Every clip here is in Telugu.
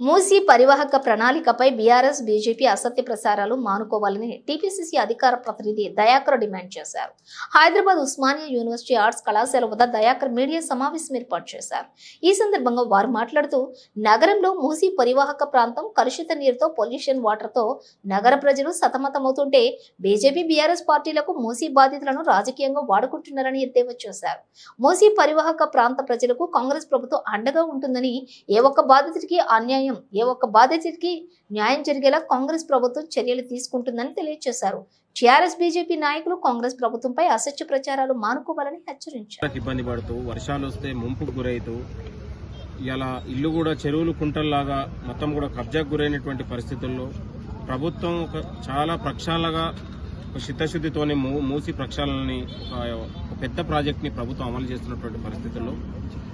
మూసీ పరివాహక ప్రణాళికపై బీఆర్ఎస్ బీజేపీ అసత్య ప్రసారాలు మానుకోవాలని టీపీసీసీ అధికార ప్రతినిధి దయాకర్ డిమాండ్ చేశారు. హైదరాబాద్ ఉస్మానియా యూనివర్సిటీ ఆర్ట్స్ కళాశాల వద్ద దయాకర్ మీడియా సమావేశం ఏర్పాటు చేశారు. ఈ సందర్భంగా వారు మాట్లాడుతూ నగరంలో మూసీ పరివాహక ప్రాంతం కలుషిత నీరుతో పొల్యూషన్ వాటర్తో నగర ప్రజలు సతమతమవుతుంటే బీజేపీ బీఆర్ఎస్ పార్టీలకు మూసీ బాధితులను రాజకీయంగా వాడుకుంటున్నారని ఎద్దేవా చేశారు. మూసీ పరివాహక ప్రాంత ప్రజలకు కాంగ్రెస్ ప్రభుత్వం అండగా ఉంటుందని ఏ ఒక్క బాధితుడికి అన్యాయం ఏ ఒక్క బాధితుడికి న్యాయం జరిగేలా కాంగ్రెస్ ప్రభుత్వం చర్యలు తీసుకుంటుందని తెలియజేశారు. టీఆర్ఎస్ బీజేపీ నాయకులు కాంగ్రెస్ ప్రభుత్వంపై అసత్య ప్రచారాలు మానుకోవాలని హెచ్చరించారు. ఇబ్బంది పడుతూ వర్షాలు వస్తే ముంపుకు గురవుతూ ఇలా ఇల్లు కూడా చెరువులు కుంటల్లాగా మొత్తం కూడా కబ్జాకు గురైనటువంటి పరిస్థితుల్లో ప్రభుత్వం ఒక చాలా ప్రక్షాళగా ఒక చిత్తశుద్ధితోని మూ మూసి ప్రక్షాళనని ఒక పెద్ద ప్రాజెక్ట్ని ప్రభుత్వం అమలు చేస్తున్నటువంటి పరిస్థితుల్లో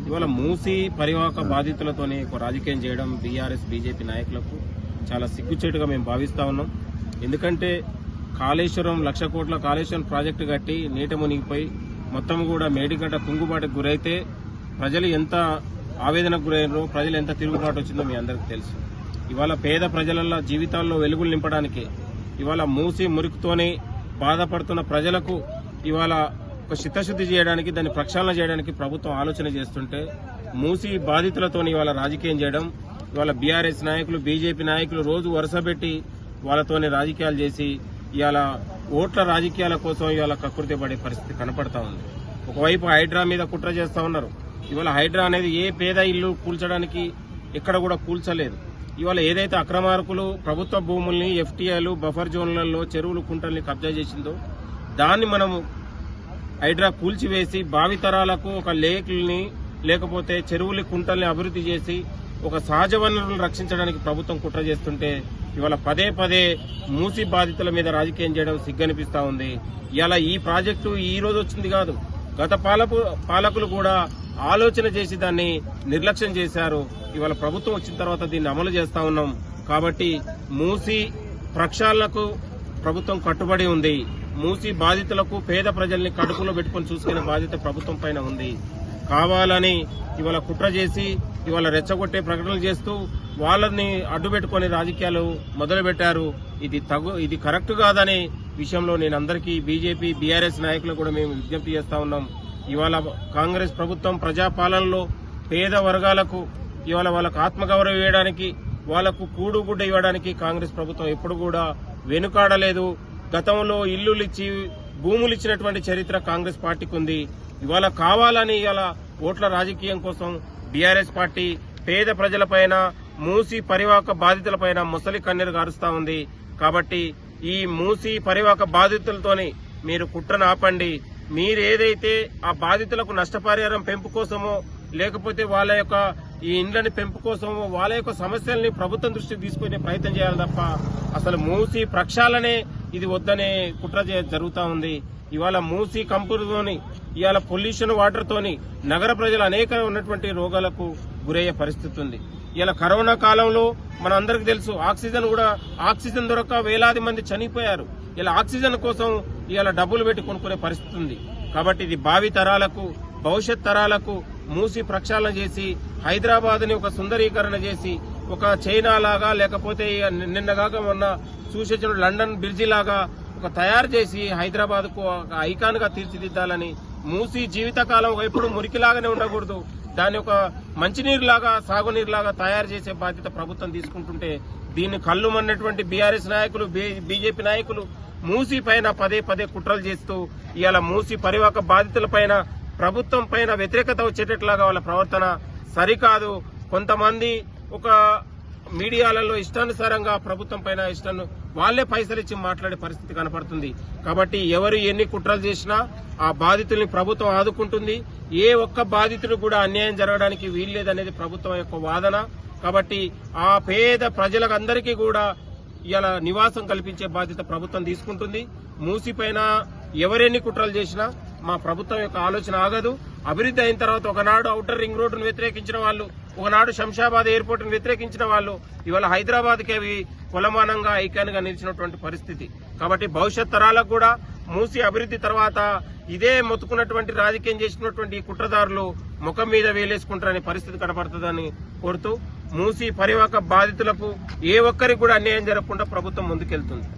ఇవాళ మూసి పరివాహక బాధితులతోనే ఒక రాజకీయం చేయడం బీఆర్ఎస్ బీజేపీ నాయకులకు చాలా సిగ్గుచేటుగా మేము భావిస్తా ఉన్నాం. ఎందుకంటే కాళేశ్వరం లక్ష కోట్ల కాళేశ్వరం ప్రాజెక్టు కట్టి నీట మునిగిపోయి మొత్తం కూడా మేడిగడ్డ తుంగుబాటుకు గురైతే ప్రజలు ఎంత ఆవేదనకు గురైనారో ప్రజలు ఎంత తిరుగుబాటు వచ్చిందో మీ అందరికీ తెలుసు. ఇవాళ పేద ప్రజల జీవితాల్లో వెలుగులు నింపడానికి ఇవాళ మూసి మురికితోనే బాధపడుతున్న ప్రజలకు ఇవాళ ఒక చిత్తశుద్ధి చేయడానికి దాన్ని ప్రక్షాళన చేయడానికి ప్రభుత్వం ఆలోచన చేస్తుంటే మూసి బాధితులతోని ఇవాళ రాజకీయం చేయడం ఇవాళ బీఆర్ఎస్ నాయకులు బీజేపీ నాయకులు రోజు వరుసపెట్టి వాళ్ళతోని రాజకీయాలు చేసి ఇవాళ ఓట్ల రాజకీయాల కోసం ఇవాళ కకృతి పడే పరిస్థితి కనపడతా ఉంది. ఒకవైపు హైడ్రా మీద కుట్ర చేస్తా ఉన్నారు. ఇవాళ హైడ్రా అనేది ఏ పేద ఇల్లు కూల్చడానికి ఎక్కడ కూడా కూల్చలేదు. ఇవాళ ఏదైతే అక్రమార్కులు ప్రభుత్వ భూముల్ని ఎఫ్టీఐలు బఫర్ జోన్లలో చెరువులు కుంటల్ని కబ్జా చేసిందో దాన్ని మనము హైడ్రా కూల్చివేసి భావితరాలకు ఒక లేకుల్ని లేకపోతే చెరువులు కుంటల్ని అభివృద్ధి చేసి ఒక సహజ వనరులను రక్షించడానికి ప్రభుత్వం కుట్ర చేస్తుంటే ఇవాళ పదే పదే మూసి బాధితుల మీద రాజకీయం చేయడం సిగ్గనిపిస్తా ఉంది. ఇలా ఈ ప్రాజెక్టు ఈ రోజు వచ్చింది కాదు. గత పాలకు పాలకులు కూడా ఆలోచన చేసి దాన్ని నిర్లక్ష్యం చేశారు. ఇవాళ ప్రభుత్వం వచ్చిన తర్వాత దీన్ని అమలు చేస్తా ఉన్నాం. కాబట్టి మూసి ప్రక్షాళనకు ప్రభుత్వం కట్టుబడి ఉంది. మూసి బాధితులకు పేద ప్రజల్ని కడుపులో పెట్టుకొని చూసుకునే బాధ్యత ప్రభుత్వం పైన ఉంది. కావాలని ఇవాళ కుట్ర చేసి ఇవాళ రెచ్చగొట్టే ప్రకటనలు చేస్తూ వాళ్ళని అడ్డుపెట్టుకుని రాజకీయాలు మొదలుపెట్టారు. ఇది తగు ఇది కరెక్ట్ కాదనే విషయంలో నేను అందరికీ బీజేపీ బీఆర్ఎస్ నాయకులు కూడా మేము విజ్ఞప్తి చేస్తా ఉన్నాం. ఇవాళ కాంగ్రెస్ ప్రభుత్వం ప్రజాపాలనలో పేద వర్గాలకు ఇవాళ వాళ్ళకు ఆత్మగౌరవం ఇవ్వడానికి వాళ్ళకు కూడుగుడ్డ ఇవ్వడానికి కాంగ్రెస్ ప్రభుత్వం ఎప్పుడు కూడా వెనుకాడలేదు. గతంలో ఇల్లులు ఇచ్చి భూములు ఇచ్చినటువంటి చరిత్ర కాంగ్రెస్ పార్టీకి ఉంది ఇవాళ కావాలని ఇవాళ ఓట్ల రాజకీయం కోసం బీఆర్ఎస్ పార్టీ పేద ప్రజలపైన మూసి పరివాహక బాధితులపైన ముసలి కన్నీరు గారుస్తా ఉంది. కాబట్టి ఈ మూసి పరివాహక బాధితులతోని మీరు కుట్రను ఆపండి. మీరేదైతే ఆ బాధితులకు నష్టపరిహారం పెంపు కోసమో లేకపోతే వాళ్ళ యొక్క ఈ ఇండ్లని పెంపు కోసమో వాళ్ళ యొక్క సమస్యల్ని ప్రభుత్వం దృష్టికి తీసుకునే ప్రయత్నం చేయాలి తప్ప అసలు మూసి ప్రక్షాళనే ఇది వద్దనే కుట్ర జరుగుతూ ఉంది. ఇవాళ మూసి కంపెనీతోని ఇవాళ పొల్యూషన్ వాటర్ తోని నగర ప్రజలు అనేక ఉన్నటువంటి రోగాలకు గురయ్యే పరిస్థితి ఉంది. ఇలా కరోనా కాలంలో మన అందరికి తెలుసు ఆక్సిజన్ కూడా ఆక్సిజన్ దొరక్క వేలాది మంది చనిపోయారు. ఇలా ఆక్సిజన్ కోసం ఇలా డబ్బులు పెట్టి కొనుక్కునే పరిస్థితి ఉంది. కాబట్టి ఇది భావి తరాలకు భవిష్యత్ తరాలకు మూసి ప్రక్షాళన చేసి హైదరాబాద్ని ఒక సుందరీకరణ చేసి ఒక చైనా లాగా లేకపోతే ఇక నిన్నగాక మొన్న చూసేసిన లండన్ బ్రిడ్జి లాగా ఒక తయారు చేసి హైదరాబాద్కు ఒక ఐకాన్గా తీర్చిదిద్దాలని మూసి జీవితకాలం ఎప్పుడు మురికిలాగానే ఉండకూడదు. దాని ఒక మంచినీరు లాగా సాగునీరు లాగా తయారు చేసే బాధ్యత ప్రభుత్వం తీసుకుంటుంటే దీన్ని కళ్ళు మన్నటువంటి బీఆర్ఎస్ నాయకులు బీజేపీ నాయకులు మూసి పైన పదే పదే కుట్రలు చేస్తూ ఇవాళ మూసి పరివాహక బాధితుల పైన ప్రభుత్వం పైన వ్యతిరేకత వచ్చేటట్లాగా వాళ్ళ ప్రవర్తన సరికాదు. కొంతమంది ఒక మీడియాలలో ఇష్టానుసారంగా ప్రభుత్వం పైన ఇష్టాన్ని వాళ్ళే పైసలు ఇచ్చి మాట్లాడే పరిస్థితి కనపడుతుంది. కాబట్టి ఎవరు ఎన్ని కుట్రలు చేసినా ఆ బాధితుల్ని ప్రభుత్వం ఆదుకుంటుంది. ఏ ఒక్క బాధితుడు కూడా అన్యాయం జరగడానికి వీల్లేదనేది ప్రభుత్వం యొక్క వాదన. కాబట్టి ఆ పేద ప్రజలందరికీ కూడా ఇలా నివాసం కల్పించే బాధ్యత ప్రభుత్వం తీసుకుంటుంది. మూసిపైన ఎవరెన్ని కుట్రలు చేసినా మా ప్రభుత్వం యొక్క ఆలోచన ఆగదు. అభివృద్ధి అయిన తర్వాత ఒకనాడు ఔటర్ రింగ్ రోడ్డును వ్యతిరేకించిన వాళ్ళు ఒకనాడు శంషాబాద్ ఎయిర్పోర్ట్ను వ్యతిరేకించిన వాళ్ళు ఇవాళ హైదరాబాద్కి అవి కులమానంగా ఐకాన్ నిలిచినటువంటి పరిస్థితి. కాబట్టి భవిష్యత్ తరాలకు కూడా మూసి అభివృద్ధి తర్వాత ఇదే మొత్తుకున్నటువంటి రాజకీయం చేసినటువంటి ఈ కుట్రదారులు ముఖం మీద వేలేసుకుంటారనే పరిస్థితి కనపడుతుందని కోరుతూ మూసి పరివాహక బాధితులకు ఏ ఒక్కరికి కూడా అన్యాయం జరగకుండా ప్రభుత్వం ముందుకెళ్తుంది.